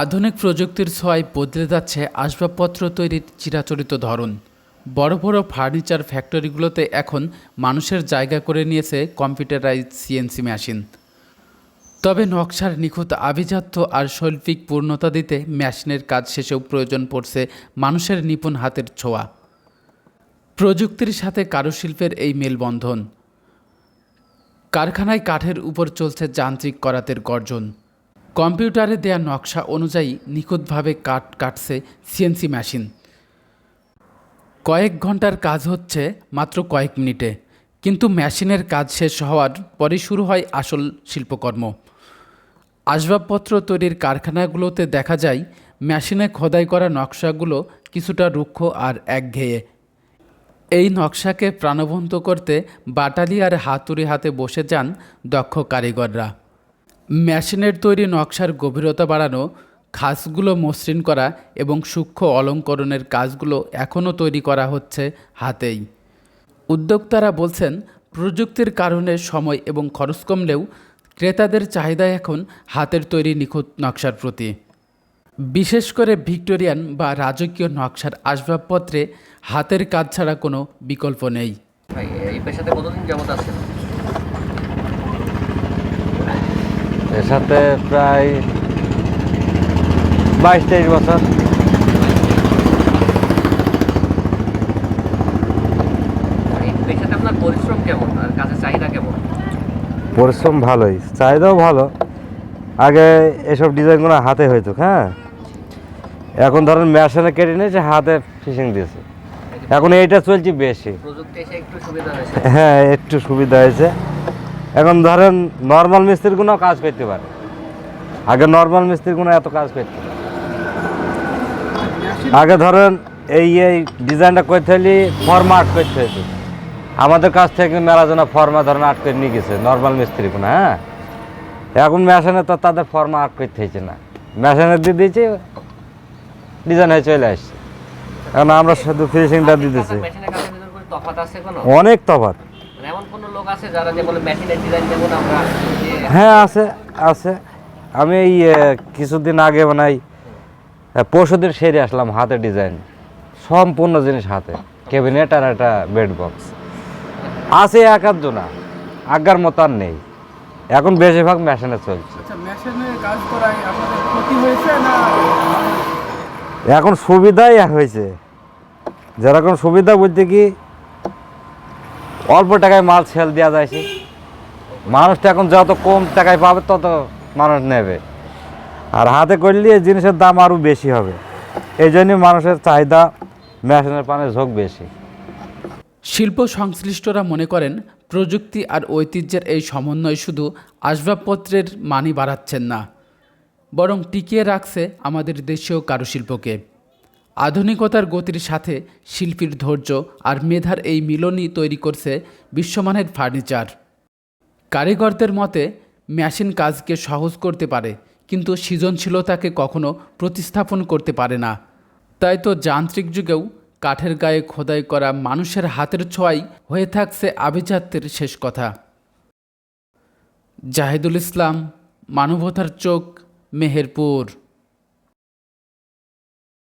আধুনিক প্রযুক্তির ছোঁয়ায় বদলে যাচ্ছে আসবাবপত্র তৈরির চিরাচরিত ধরন। বড় বড় ফার্নিচার ফ্যাক্টরিগুলোতে এখন মানুষের জায়গা করে নিয়েছে কম্পিউটারাইজ সিএনসি মেশিন। তবে নকশার নিখুঁত আভিজাত্য আর শৈল্পিক পূর্ণতা দিতে মেশিনের কাজ শেষেও প্রয়োজন পড়ছে মানুষের নিপুণ হাতের ছোঁয়া। প্রযুক্তির সাথে কারুশিল্পের এই মেলবন্ধন। কারখানায় কাঠের উপর চলছে যান্ত্রিক করাতের গর্জন। কম্পিউটারে দেয়া নকশা অনুযায়ী নিখুঁতভাবে কাঠ কাটছে সিএনসি মেশিন। কয়েক ঘণ্টার কাজ হচ্ছে মাত্র কয়েক মিনিটে, কিন্তু মেশিনের কাজ শেষ হওয়ার পরে শুরু হয় আসল শিল্পকর্ম। আসবাবপত্র তৈরির কারখানাগুলোতে দেখা যায়, মেশিনে খোদাই করা নকশাগুলো কিছুটা রুক্ষ আর একঘেয়ে। এই নকশাকে প্রাণবন্ত করতে বাটালি আর হাতুড়ি হাতে বসে যান দক্ষ কারিগররা। মেশিনের তৈরি নকশার গভীরতা বাড়ানো, খাসগুলো মসৃণ করা এবং সূক্ষ্ম অলঙ্করণের কাজগুলো এখনও তৈরি করা হচ্ছে হাতেই। উদ্যোক্তারা বলছেন, প্রযুক্তির কারণে সময় এবং খরচ কমলেও ক্রেতাদের চাহিদা এখন হাতের তৈরি নিখুঁত নকশার প্রতি। বিশেষ করে ভিক্টোরিয়ান বা রাজকীয় নকশার আসবাবপত্রে হাতের কাজ ছাড়া কোনো বিকল্প নেই। এই পেশাতে কতদিন যাবত এর সাথে প্রায় বাইশ তেইশ বছর। পরিশ্রম ভালোই। চাহিদাও ভালো। আগে এসব ডিজাইনগুলো হাতে হইতো হ্যাঁ? এখন ধরেন মেশিনে কেটে নিয়েছে হাতে ফিশিং দিয়েছে। এখন এইটা চলছে বেশি। হ্যাঁ একটু সুবিধা হয়েছে। এখন ধরেন নর্মাল মিস্ত্রিগুলো কাজ করতে পারে। আগে নর্মাল মিস্ত্রিগুলো এত কাজ করতে পারে। আগে ধরেন এই এই ডিজাইনটা করতে হলে ফর্মা আট করতে হতো আমাদের কাছ থেকে মেলা জনা ফর্মা ধরেন আট করে নিয়ে গেছে নর্মাল মিস্ত্রিগুলো হ্যাঁ? এখন মেশিনে তো তাদের ফর্মা আট করতে হয়েছে না। মেশিনে দিয়ে দিয়েছে ডিজাইন হয়ে চলে আসছে। এখন আমরা শুধু ফিনিশিংটা কোনো অনেক এমন কোনো লোক আছে যারা যে বলে মেশিনের ডিজাইন যেমন আমরা? হ্যাঁ আছে আছে। আমি এই কিছুদিন আগে মানে এই, আহ, পরশুদিন সেরে আসলাম হাতে ডিজাইন সম্পূর্ণ জিনিস হাতে। ক্যাবিনেট আর একটা বেড বক্স আছে এক আধজনা। আজ্ঞার মতো আর নেই। এখন বেশিরভাগ মেশিনে চলছে। আচ্ছা না? এখন সুবিধাই হয়েছে। যেরকম সুবিধা বলতে কি অল্প টাকায় মাল সেল দেওয়া যায়ছে মানুষটা এখন যত কম টাকায় পাবে, তত মানুষ নেবে। আর হাতে করলে জিনিসের দাম আরও বেশি হবে। এই জন্যই মানুষের চাহিদা মেশিনের পানের ঝোঁক বেশি। শিল্প সংশ্লিষ্টরা মনে করেন, প্রযুক্তি আর ঐতিহ্যের এই সমন্বয় শুধু আসবাবপত্রের মানি বাড়াচ্ছেন না, বরং টিকিয়ে রাখছে আমাদের দেশীয় কারুশিল্পকে। আধুনিকতার গতির সাথে শিল্পীর ধৈর্য আর মেধার এই মিলনই তৈরি করছে বিশ্বমানের ফার্নিচার। কারিগরদের মতে, মেশিন কাজকে সহজ করতে পারে, কিন্তু সৃজনশীলতাকে কখনো প্রতিস্থাপন করতে পারে না। তাই তো যান্ত্রিক যুগেও কাঠের গায়ে খোদাই করা মানুষের হাতের ছোঁয়াই হয়ে থাকছে আভিজাত্যের শেষ কথা। জাহিদুল ইসলাম, মানবতার চোখ, মেহেরপুর।